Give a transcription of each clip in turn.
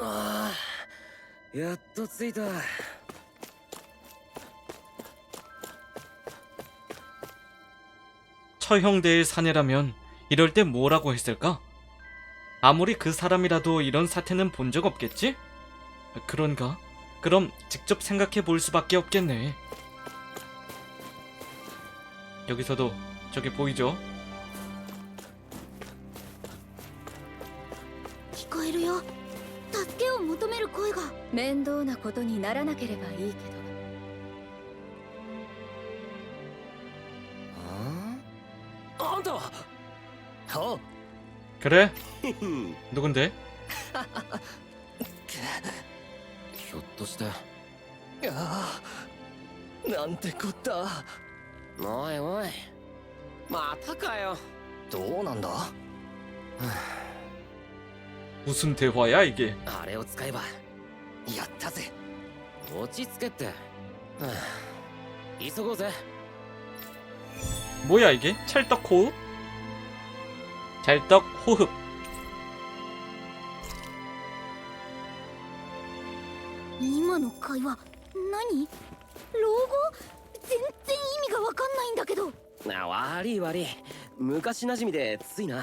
ああやっと着いた 처형대의 사내라면 이럴 때 뭐라고 했을까? 아무리 그 사람이라도 이런 사태는 본 적 없겠지? 그런가? 그럼 직접 생각해 볼 수밖에 없겠네. 여기서도 저기 보이죠? 面倒なことにならなければいいけどああんたはおう 그래? 누군데? ひょっとしてああなんてこったおいおいまたかよどうなんだ 무슨 대화야 이게? あれを使えば やったぜ落ち着けってはあ急ごうぜ 뭐야 이게? 찰떡 호흡? 찰떡 호흡 今の会話何老後全然意味がわかんないんだけどあ悪い悪い昔馴染みでついな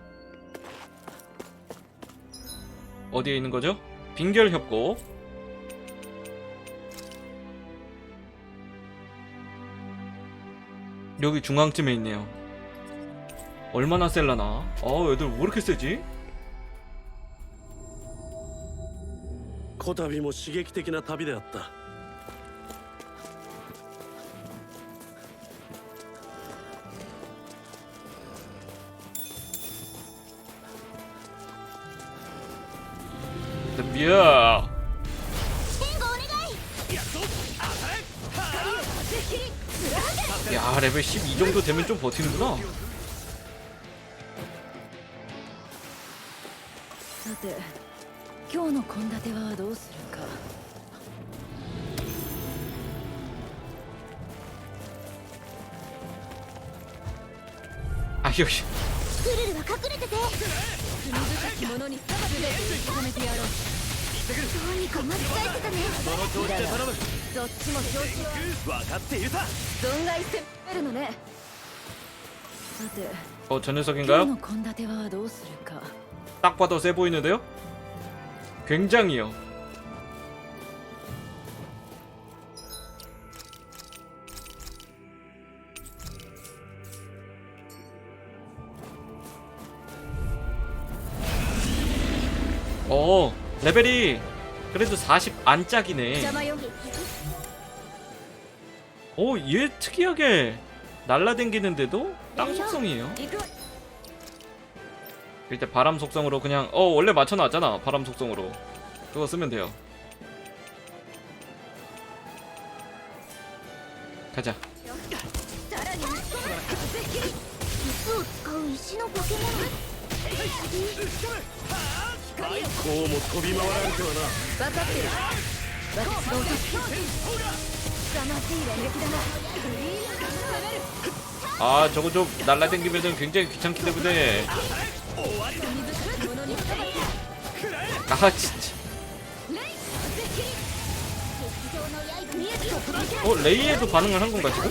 어디에 있는 거죠? 빙결 협곡. 여기 중앙쯤에 있네요. 얼마나 셀라나? 어, 애들 왜 이렇게 세지? こたびも刺激的な旅であった いや援護お願い 야 레벨 12 정도 되면 좀 버티는구나 さて今日の献立はどうするか 아 여기 スルルは隠れてて罪深き者に全て受け止めてやろうどう にか巻き返せたねその調子で頼むどっちも調子は分かっているさ存外攻めるのねさて 어 저 今日 녀석인가요? の献立はどうするか 딱 봐도 세 보이는데요? 굉장히요 레벨이 그래도 40 안짝이네. 오 얘 특이하게 날라댕기는데도 땅 속성이에요? 일단 바람 속성으로 그냥 어 원래 맞춰놨잖아 바람 속성으로. 그거 쓰면 돼요. 가자. さらに熱を使う石の化け物こうも飛び回られてはな分かってる私が落とす凄まじい連撃だな 아 저거 좀 날라댕기면은 굉장히 귀찮기 때문에 罪深き者に全て 아 진짜 劇場の刃見えて 어 레이에도 반응을 한 건가 지금?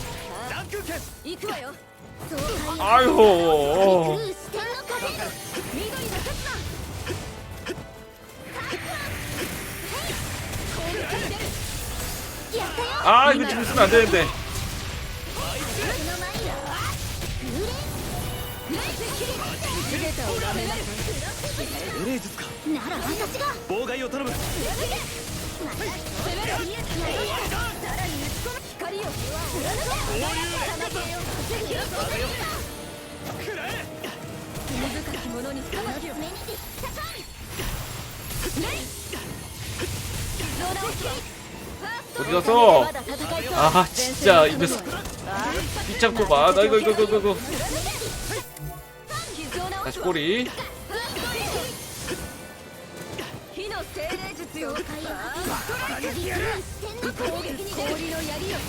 行くわよ爽快を 아유 狂う視点の風緑の刹那攻撃に出るや 아 이거 지금 쓰면 안 되는데 어디 갔어? 아 진짜 이 녀석. 이 짱꼬마 아, 나 이거 이거 이거 이거. 다시 꼬리. 霊術よ界を果てる攻撃に氷の槍よ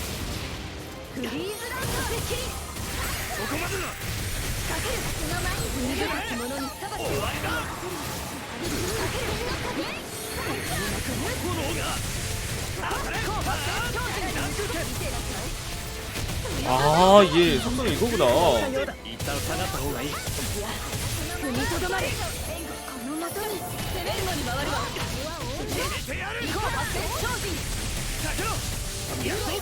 フリーズランド敵そこまでだかけるその前に罪深き者に裁きをかけるかける아 얘 속성이 이거구나 一旦下がった方がいい踏みとどまれこの的に攻めるのに回るわ てやる行ていよーい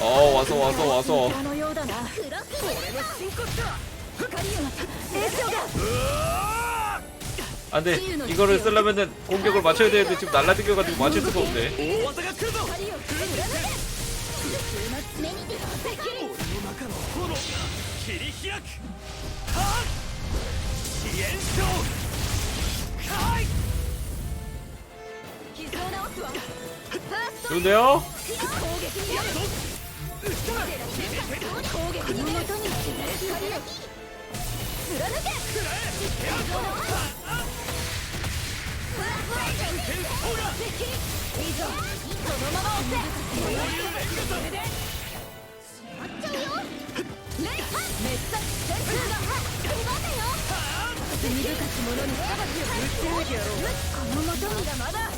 어 와서 와서 와서. 아, 안돼 이거를 쓰려면은 공격을 맞춰야 되는데 지금 날라댕겨가지고 맞출 수가 없네. 좋은데요? 攻撃にやる攻撃にもとに光を貫けそのまま押せしまっちゃうよレイハ滅殺旋風が待てよ罪深き者に裁きをぶち抜いてやろうこの元にまだ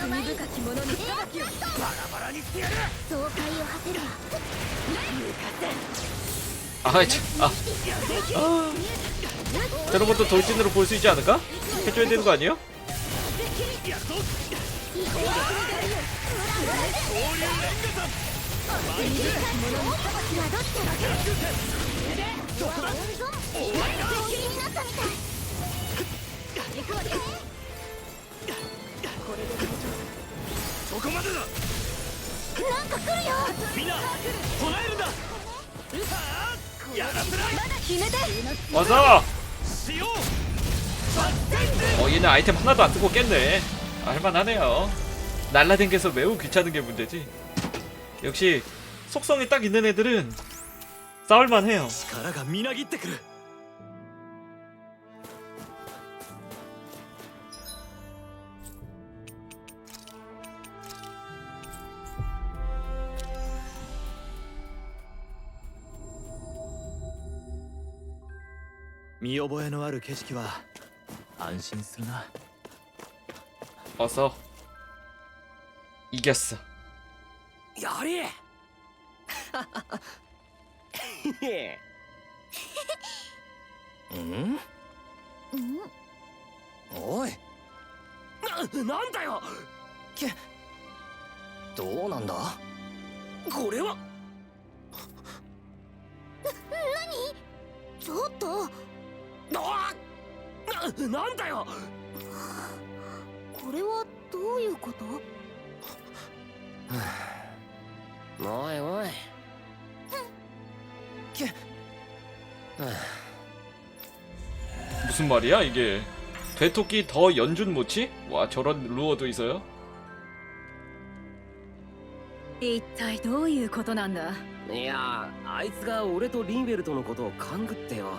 早くの前に深き者に裁きをバラバラにしてやる爽快を果てるわ 아, 참, 아. 아. 저런 것도 돌진으로 볼 수 있지 않을까? 해줘야 되는 거 아니에요? そこまでだ夫なんか来るよみんな唱えるんだはあやらせないまだ決めて 와서! しよう 어, 얘는 아이템 하나도 안 쓰고 깼네. 아, 할만하네요. 날라댕겨서 매우 귀찮은 게 문제지. 역시, 속성이 딱 있는 애들은 싸울만 해요. 力がみなぎってくる 見覚えのある景色は安心するな 어서. 이겼어. やれうんおいななんだよどうなんだこれはちょっとあ ななんだよこれはどういうことおいおい 무슨 말이야 이게? 되토끼 더 연준 모치? 와 저런 루어도 있어요? 一体どういうことなんだいやあいつが俺とリンウェルとのことを勘ぐってよ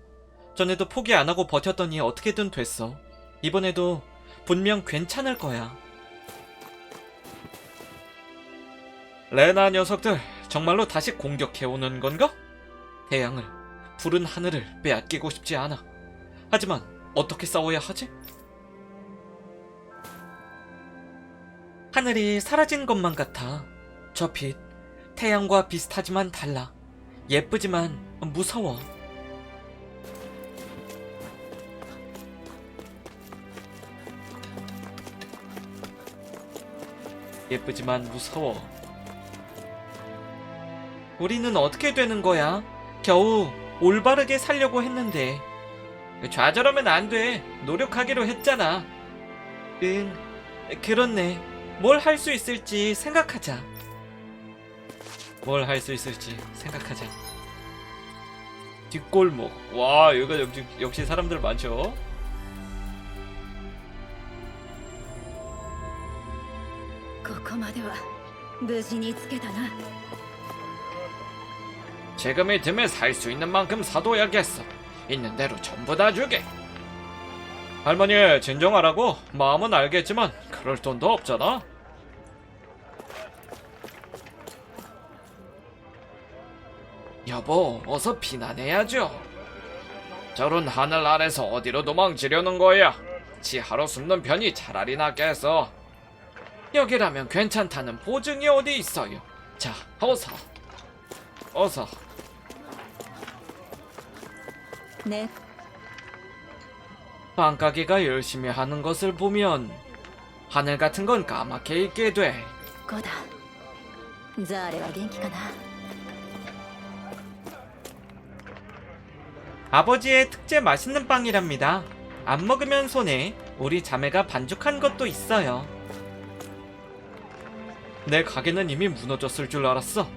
전에도 포기 안 하고 버텼더니 어떻게든 됐어. 이번에도 분명 괜찮을 거야. 레나 녀석들 정말로 다시 공격해오는 건가? 태양을 푸른 하늘을 빼앗기고 싶지 않아. 하지만 어떻게 싸워야 하지? 하늘이 사라진 것만 같아. 저 빛, 태양과 비슷하지만 달라. 예쁘지만 무서워. 예쁘지만 무서워. 우리는 어떻게 되는 거야? 겨우 올바르게 살려고 했는데. 좌절하면 안 돼. 노력하기로 했잖아. 응, 그렇네. 뭘 할 수 있을지 생각하자. 뭘 할 수 있을지 생각하자. 뒷골목. 와, 여기가 역시, 역시 사람들 많죠? ここまでは無事につけたな 지금이 틈에 살 수 있는 만큼 사둬야겠어. 있는 대로 전부 다 주게. 할머니, 진정하라고. 마음은 알겠지만 그럴 돈도 없잖아. 여보, 어서 비난해야죠. 저런 하늘 아래서 어디로 도망치려는 거야? 지하로 숨는 편이 차라리 낫겠어. 여기라면 괜찮다는 보증이 어디 있어요. 자, 어서. 어서. ね 빵가게가 열심히 하는 것을 보면 하늘 같은 건 까맣게 있게 돼. こうだザーレは元気かな 아버지의 특제 맛있는 빵이랍니다. 안 먹으면 손해. 우리 자매가 반죽한 것도 있어요. 내 가게는 이미 무너졌을 줄 알았어.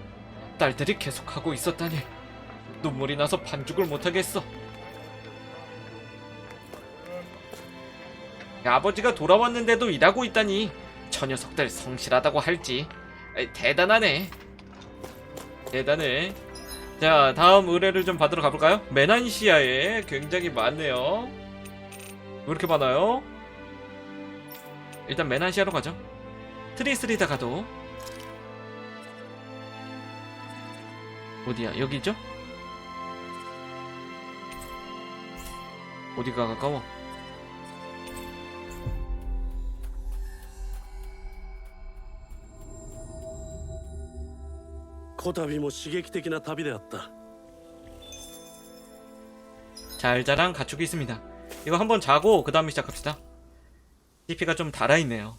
딸들이 계속하고 있었다니. 눈물이 나서 반죽을 못하겠어. 아버지가 돌아왔는데도 일하고 있다니. 저 녀석들 성실하다고 할지. 대단하네. 대단해. 자, 다음 의뢰를 좀 받으러 가볼까요? 메난시아에 굉장히 많네요. 왜 이렇게 많아요? 일단 메난시아로 가죠. 트리스리다 가도 어디야? 여기죠? 어디가 가까워? 코타비 뭐 시계기적인 탑이 되었다. 잘자랑 가축이 있습니다. 이거 한번 자고 그 다음에 시작합시다. CP가 좀 달아있네요.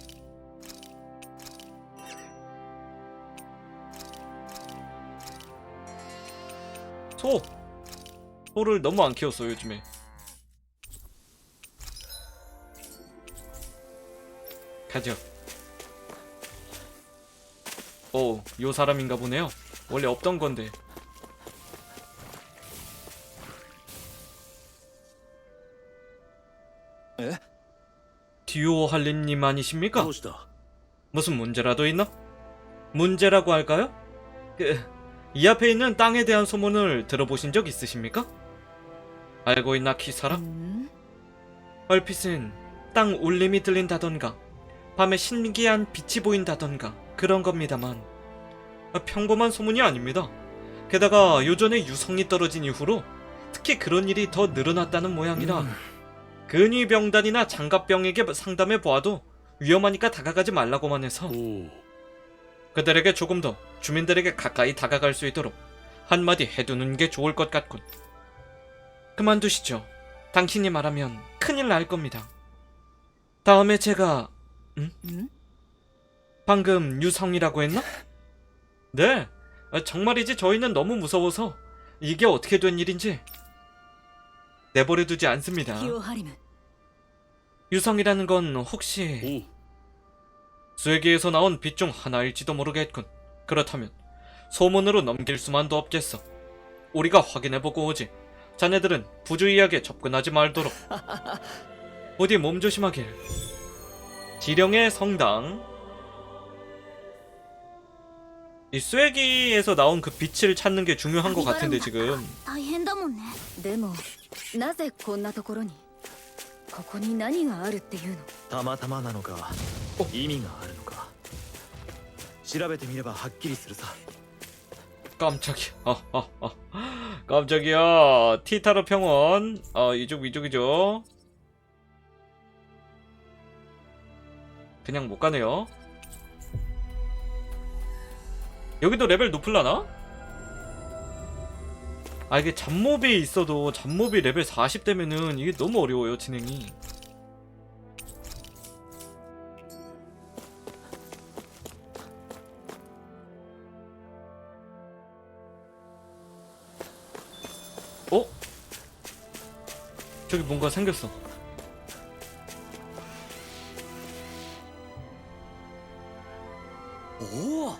소! 소를 너무 안 키웠어 요즘에 가죠 오, 요 사람인가 보네요 원래 없던 건데 에? 듀오 할린님 아니십니까? 무슨 문제라도 있나? 문제라고 할까요? 그... 이 앞에 있는 땅에 대한 소문을 들어보신 적 있으십니까? 알고 있나 키사라? 음? 얼핏은 땅 울림이 들린다던가 밤에 신기한 빛이 보인다던가 그런 겁니다만 평범한 소문이 아닙니다. 게다가 요전에 유성이 떨어진 이후로 특히 그런 일이 더 늘어났다는 모양이라 음. 근위병단이나 장갑병에게 상담해 보아도 위험하니까 다가가지 말라고만 해서 그들에게 조금 더 주민들에게 가까이 다가갈 수 있도록 한마디 해두는 게 좋을 것 같군. 그만두시죠. 당신이 말하면 큰일 날 겁니다. 다음에 제가 응? 응? 방금 유성이라고 했나? 네. 정말이지 저희는 너무 무서워서 이게 어떻게 된 일인지 내버려 두지 않습니다. 유성이라는 건 혹시 오. 쇠기에서 나온 빛 중 하나일지도 모르겠군. 그렇다면 소문으로 넘길 수만도 없겠어. 우리가 확인해보고 오지. 자네들은 부주의하게 접근하지 말도록. 어디 몸 조심하길. 지령의 성당. 이 쇠기에서 나온 그 빛을 찾는 게 중요한 것 같은데 지금. 大変だもんねでもなぜこんなところにここに何があるっていうのたまたまなのか意味があるのか 調べてみればはっきりするさ 깜짝이야. 아, 아, 아. 깜짝이야. 티타르 평원. 아, 이쪽 위쪽이죠. 그냥 못 가네요. 여기도 레벨 높을라나? 아 이게 잡몹이 있어도 잡몹이 레벨 40 되면은 이게 너무 어려워요 진행이 저기 뭔가 생겼어. 오.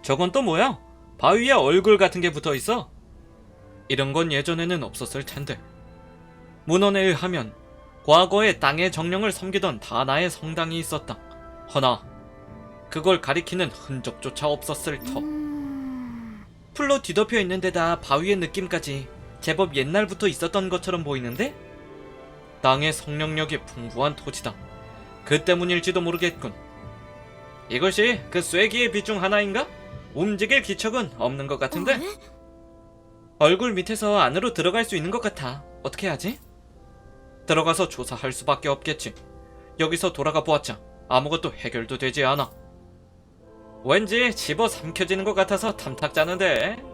저건 또 뭐야? 바위에 얼굴 같은 게 붙어 있어. 이런 건 예전에는 없었을 텐데. 문헌에 의하면 과거에 땅의 정령을 섬기던 다나의 성당이 있었다. 허나 그걸 가리키는 흔적조차 없었을 터. 음. 풀로 뒤덮여 있는 데다 바위의 느낌까지 제법 옛날부터 있었던 것처럼 보이는데? 땅의 성령력이 풍부한 토지다. 그 때문일지도 모르겠군. 이것이 그 쐐기의 빛 중 하나인가? 움직일 기척은 없는 것 같은데? あれ 얼굴 밑에서 안으로 들어갈 수 있는 것 같아. 어떻게 하지? 들어가서 조사할 수밖에 없겠지. 여기서 돌아가 보았자 아무것도 해결도 되지 않아. 왠지 집어 삼켜지는 것 같아서 탐탁자는데.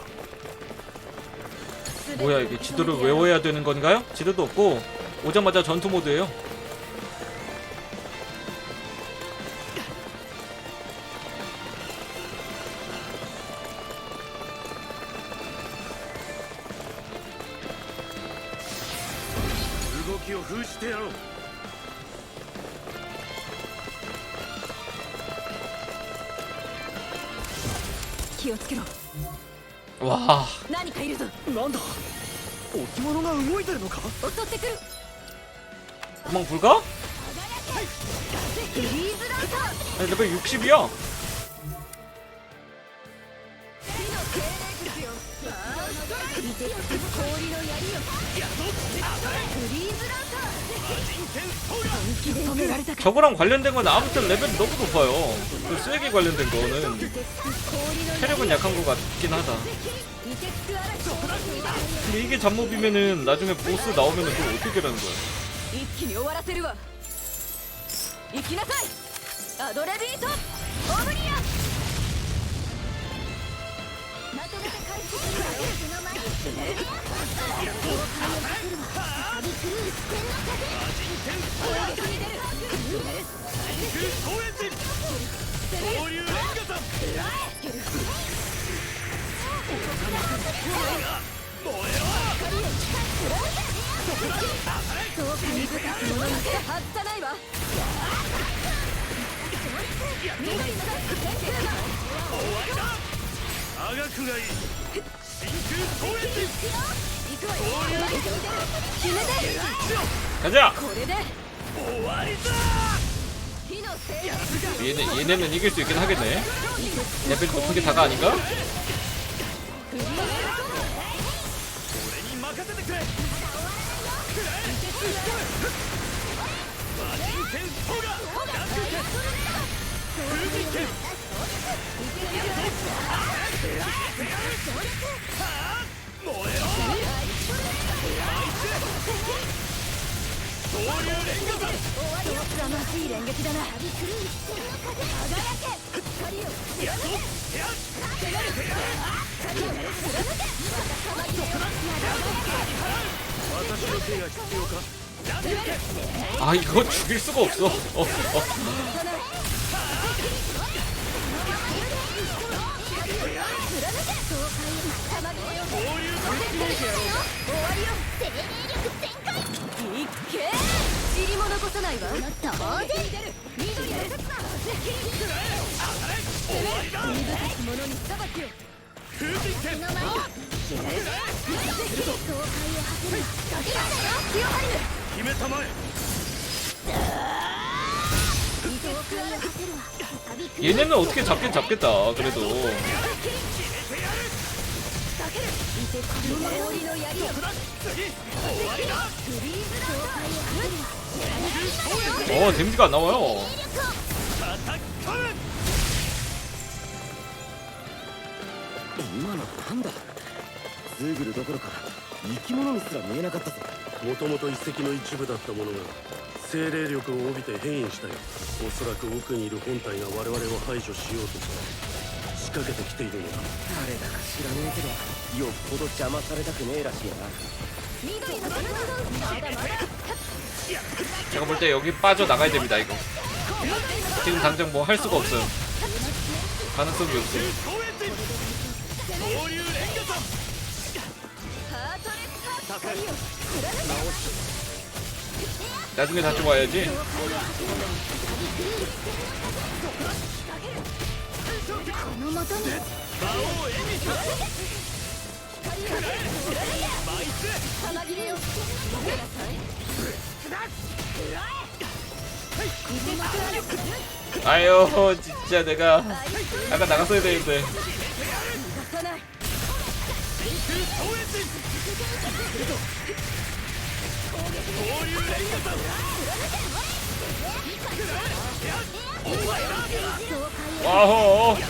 뭐야 이게 지도를 외워야 되는 건가요? 지도도 없고 오자마자 전투 모드예요. 가동 불가? 아니, 레벨 60이야. 저거랑 관련된 건 아무튼 레벨이 너무 높아요. 그 쓰레기 관련된 거는 체력은 약한 것 같긴 하다. 근데 이게 잡몹이면은 나중에 보스 나오면은 그걸 어떻게 되는 거야? 一気に終わらせるわ。行きなさい。アドレビートオブリア。まとめて回復するわその前に 水かすものにして外さないわ緑の天空があがくがいい真空高円寺行くわよ決めて 가자! これで終わりだ火の聖 얘네, 얘네는 이길 수 있긴 하겠네. 레벨 높은 게 다가 아닌가? 俺に任せてくれ しい連撃だな。輝け 아, 이거 죽일 수가 없어. 어, 어. いっけー尻も残さないわ当然緑の鉄だ水かす者に裁きを風神剣の前に爽快をはせる今だよ清春決めたまえ爽快をはせるわ旅く 얘네는 어떻게 잡긴 잡겠다. 그래도. 氷の槍をフ次終わりだリーズ爽快をはせるわ 어, 데미지가 안 나와요. 叩き込む今 のなんだズーグルどころか生き物にすら見えなかったぞもともと遺跡の一部だったものが精霊力を帯びて変異したよおそらく奥にいる本体が我々を排除しようと仕掛けてきているのだ誰だか知らねえけどよっぽど邪魔されたくねえらしいな 緑の鉄だまだまだ 제가 볼 때 여기 빠져나가야 됩니다, 이거. 지금 당장 뭐 할 수가 없어요. 가능성이 없어요. 나중에 다시 와야지. 아유 진짜 내가 아까 나갔어야 되는데 ワホー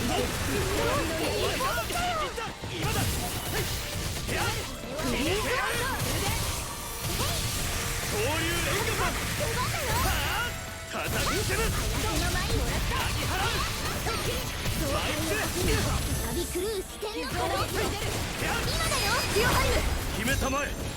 決めたまえ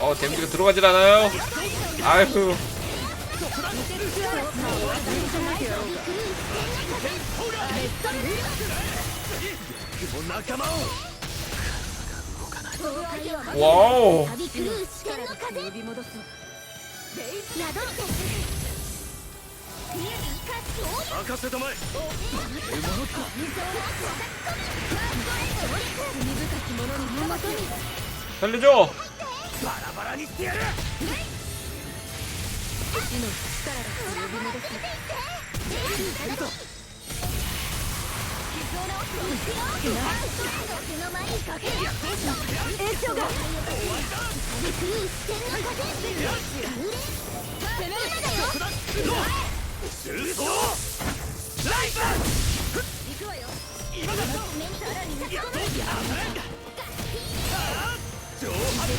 어, 데미지가 들어가질 않아요. 아 くも仲間を。わお任せたまえ取れ上バラバラにしてやる。命の力だ呼び戻す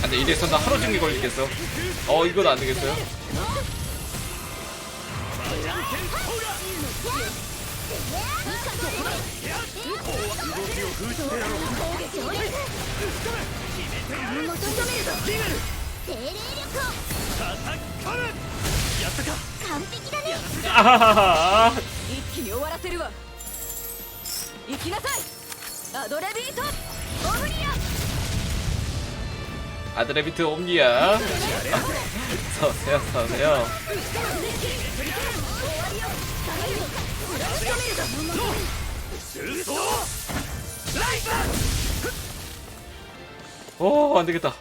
근데 이래서 나 하루 종일 걸리겠어. 어 이건 안 되겠어요 一気に終わらせるわ。行きなさい。アドレビート。オムリア。 아드레비트 옴니야 서세요 서세요. お어 안되겠다.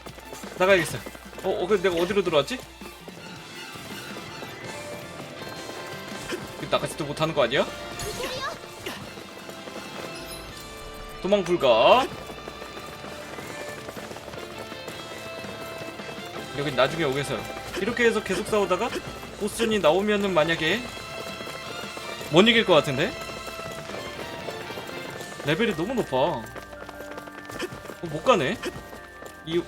나가야겠어 어, 어 근데 내가 어디로 들어왔지? 나가지도 못하는 거 아니야? 도망 불가 여기 나중에 오겠어요 이렇게 해서 계속 싸우다가 보스전이 나오면은 만약에 못 이길 것 같은데? 레벨이 너무 높아 어, 못 가네 이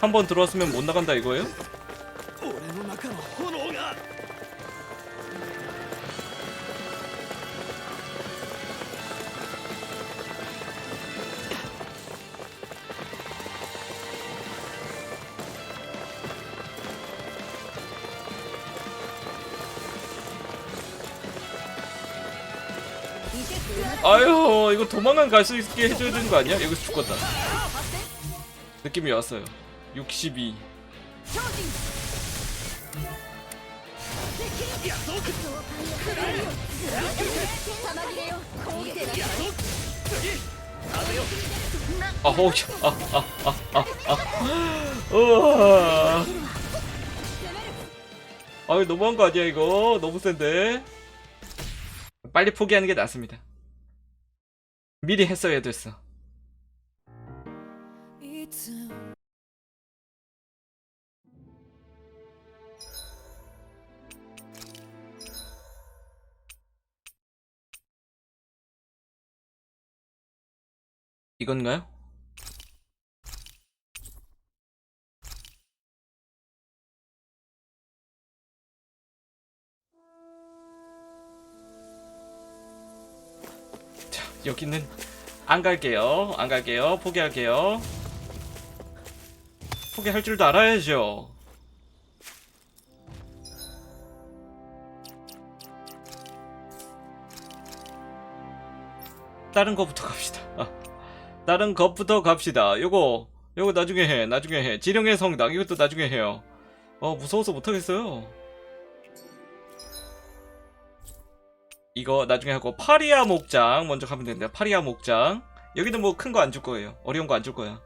한 번 들어왔으면 못 나간다 이거예요? 아유 이거 도망간 갈수 있게 해줘야 되는 거 아니야? 여기서 죽었다. 느낌이 왔어요. 62 아우 아 아 아 아 아. 우와. 아유 너무한 거 아니야 이거? 너무 센데? 빨리 포기하는 게 낫습니다 미리 했어야 됐어 이건가요? 여기는 안 갈게요. 안 갈게요. 포기할게요. 포기할 줄도 알아야죠. 다른 거부터 갑시다. 아, 다른 것부터 갑시다. 요거, 요거 나중에 해. 나중에 해. 지령의 성당. 이것도 나중에 해요. 어, 무서워서 못하겠어요. 이거 나중에 하고 파리아 목장 먼저 가면 되는데 파리아 목장. 여기는 뭐큰 거 안 줄 거예요. 어려운 거 안 줄 거야